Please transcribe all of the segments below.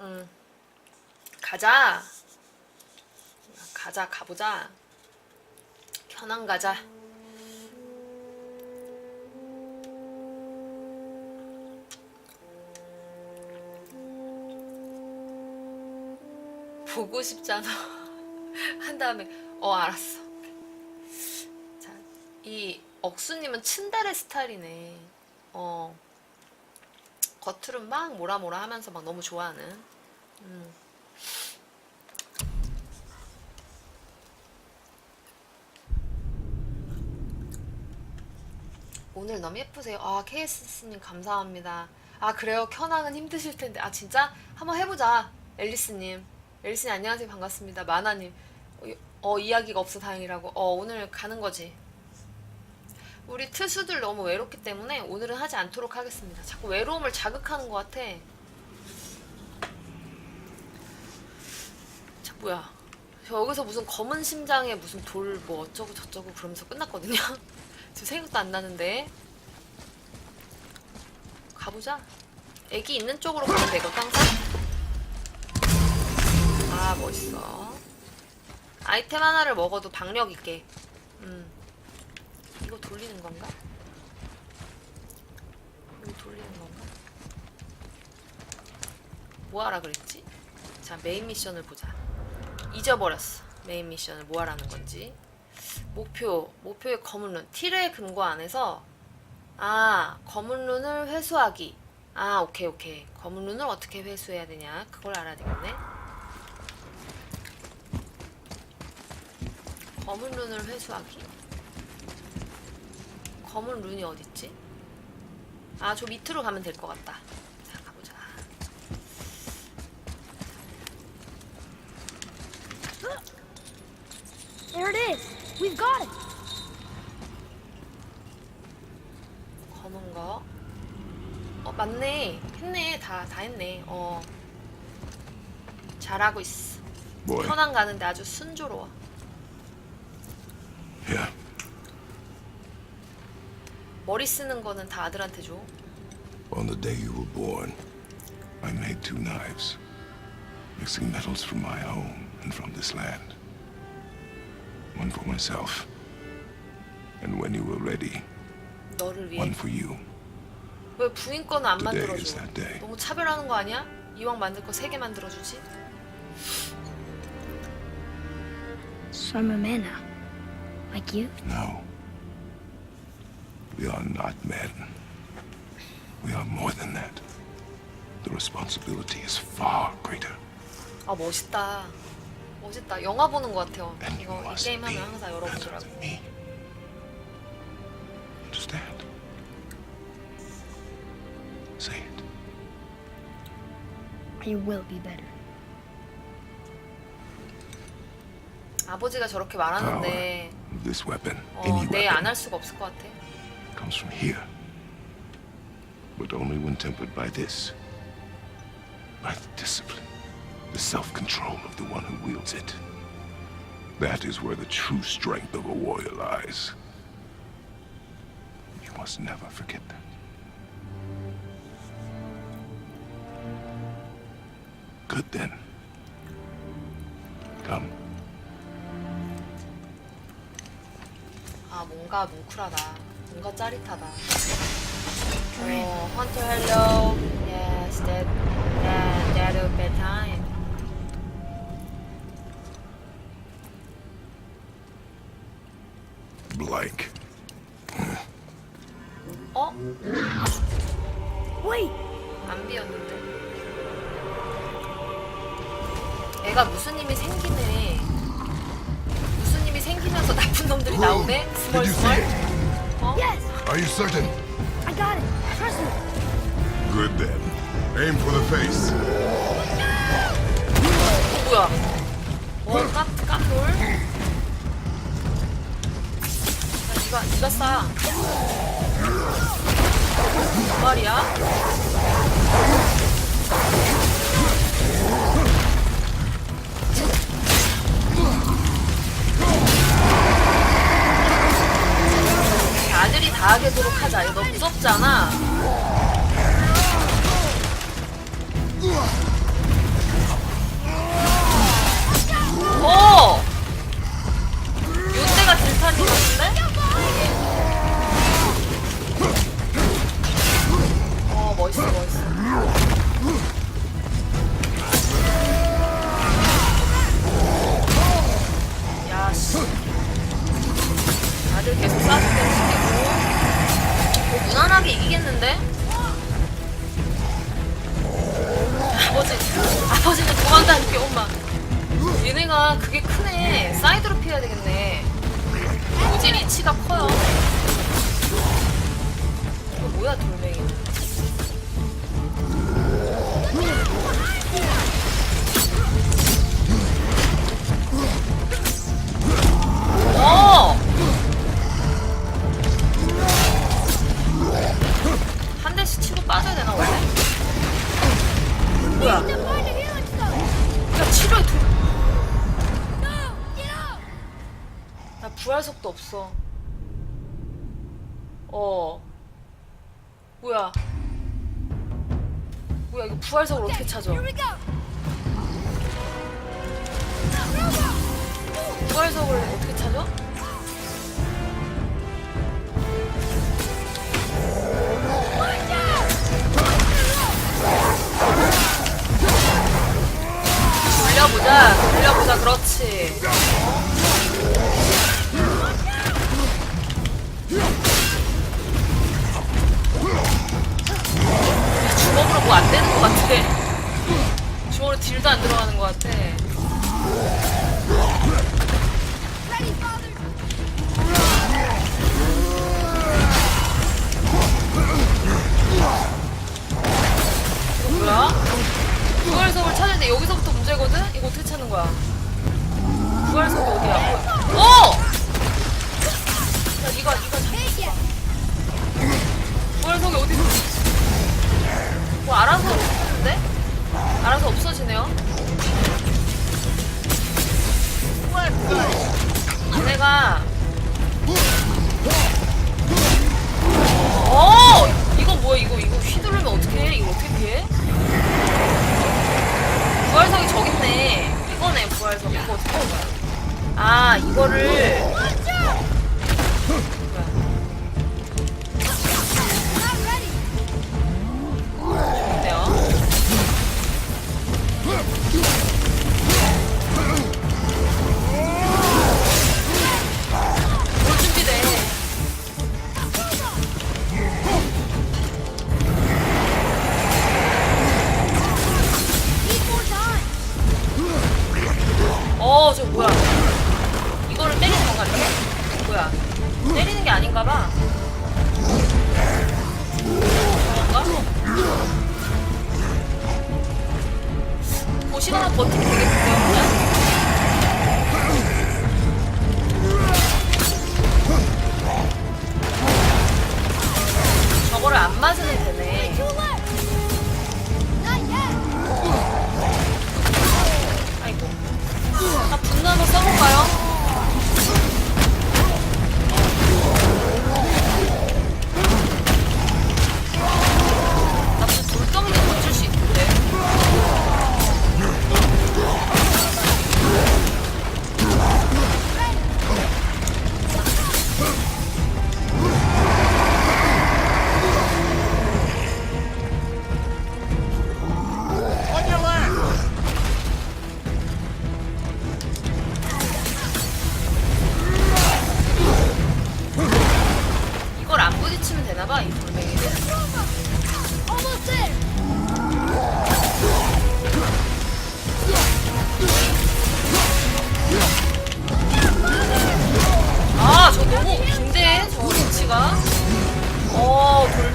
응. 가자. 가자, 가보자. 현황 가자. 보고 싶잖아. 한 다음에 어 알았어. 자, 이 억수님은 츤데레 스타일이네. 어. 겉으로는 막 뭐라 뭐라 하면서 막 너무 좋아하는. 음. 오늘 너무 예쁘세요. 아, KS님 감사합니다. 아, 그래요? 켜낭은 힘드실 텐데. 아, 진짜? 한번 해보자. 앨리스님. 앨리스님 안녕하세요. 반갑습니다. 마나님. 어, 이- 어, 이야기가 없어 다행이라고. 어, 오늘 가는 거지. 우리 트수들 너무 외롭기 때문에 오늘은 하지 않도록 하겠습니다. 자꾸 외로움을 자극하는 것 같아. 자, 뭐야. 저 여기서 무슨 검은 심장에 무슨 돌 뭐 어쩌고 저쩌고 그러면서 끝났거든요. 지금 생각도 안 나는데. 가보자. 애기 있는 쪽으로 가면 되거든, 항상. 아, 멋있어. 아이템 하나를 먹어도 박력 있게. 음. 이거 돌리는 건가? 이거 돌리는 건가? 뭐 하라 그랬지? 자, 메인 미션을 보자. 잊어버렸어. 메인 미션을 뭐 하라는 건지. 목표, 목표의 검은 룬. 틸의 금고 안에서, 아, 검은 룬을 회수하기. 아, 오케이, 오케이. 검은 룬을 어떻게 회수해야 되냐. 그걸 알아야 되겠네. 검은 룬을 회수하기. 검은 룬이 어딨지? 아, 저 밑으로 가면 될 것 같다. 자, 가보자. There it is. We've got it. 검은 거. 어, 맞네. 했네. 다, 다 했네. 어. 잘하고 있어. Boy, 현황 가는데 아주 순조로워. 머리 쓰는 거는 다 아들한테 줘. On the day you were born, I made two knives, mixing metals from my home and from this land. One for myself, and when you were ready, 너를 위해. one for you. 왜 부인 거는 안 Today 만들어줘? is that day. 너무 차별하는 거 아니야? 이왕 만들 거 세 개 만들어주지? Some Amena. Like you? No. We are not men. We are more than that. The responsibility is far greater. 아 멋있다. 멋있다. 영화 보는 것 같아요. And you 이거 이 must 게임 be 하면 항상 better 여러분들하고. than me. Understand? Say it. I will be better. 아버지가 저렇게 Power 말하는데 of this weapon, 어, any 네 weapon, 안할 수가 없을 것 같아. comes from here. But only when tempered by this. By the discipline, the self-control of the one who wields it. That is where the true strength of a warrior lies. You must never forget that. Good then. Come. 아 뭔가 뭉클하다. 뭔가 짜릿하다. 어, 헌터 헬로. Yes, that that that a bad time. Blank. 어? Wait! 안 비었는데. 애가 무슨 힘이 생기네. 무슨 힘이 생기면서 나쁜 놈들이 나오네. 스멀 스멀. 어? Yes! Are you certain? I got it. Trust me. Good then. Aim for the face. 어, 뭐야? 어, 깜, 깜놀? 야, 니가, 니가 싸. 두 말이야? 나가게 도록 하자. 이거 너 무섭잖아. 오! 요때가 들판인 같은데? 얘네가 그게 크네. 사이드로 피해야 되겠네. 고질 이치가 커요. 이거 뭐야 돌멩이 없어. 어. 뭐야? 뭐야 이거 부활석을 어떻게 찾아? 부활석을 어떻게 찾아? 돌려보자. 돌려보자. 그렇지. 주먹으로 딜도 안 들어가는 것 같아. 부활석을 찾는데 여기서부터 문제거든? 이거 어떻게 찾는 거야? 부활석이 어디야? 어! 야, 니가, 니가 찾았어. 부활석이 어디 있어? 뭐, 알아서 없어지는데? 알아서 없어지네요? 얘네가 어! 이거 뭐야 이거 이거 휘두르면 어떻게 해? 이거 어떻게 피해? 부활석이 저기 있네. 이거네 부활석. 이거 어떻게 하는 거야? 아 이거를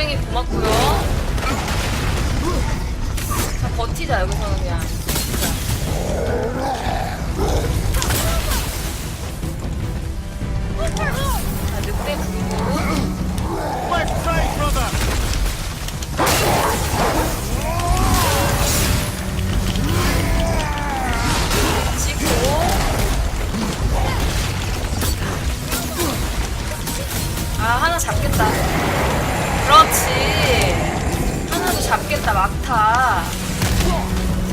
어, 돌멩이 고맙고요. 자, 버티자, 여기서는 그냥. 자, 늑대 부르고.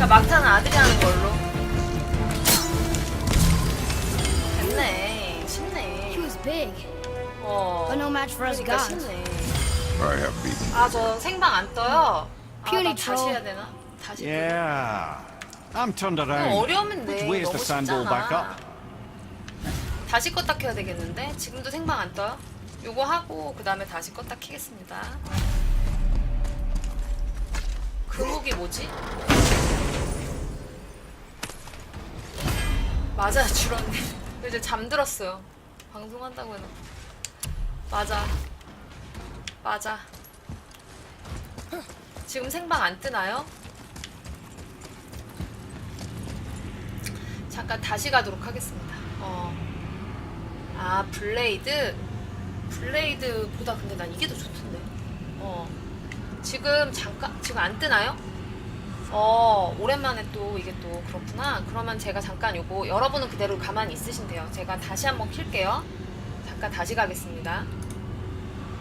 막타는 아들이 하는 걸로 됐네 쉽네 big, 어. but no match for us 그러니까 gods. 쉽네. I have beaten 아, 저 생방 안 떠요. 아, 나 다시. 해야 되나? 다시. Yeah. I'm turned around. 어려우면 돼. Which way's 너무 the sandball back 쉽잖아. up? 다시 껐다 켜야 되겠는데? 지금도 생방 안 떠요? 요거 하고 그 다음에 다시 껐다 키겠습니다. 그 무기 뭐지? 맞아요, 주런님. 이제 잠들었어요. 방송한다고 해놓고. 맞아. 맞아. 지금 생방 안 뜨나요? 잠깐 다시 가도록 하겠습니다. 어. 아, 블레이드? 블레이드보다 근데 난 이게 더 좋던데. 어. 지금 잠깐, 지금 안 뜨나요? 어, 오랜만에 또 이게 또 그렇구나. 그러면 제가 잠깐 요거, 여러분은 그대로 가만히 있으신대요. 제가 다시 한번 킬게요. 잠깐 다시 가겠습니다.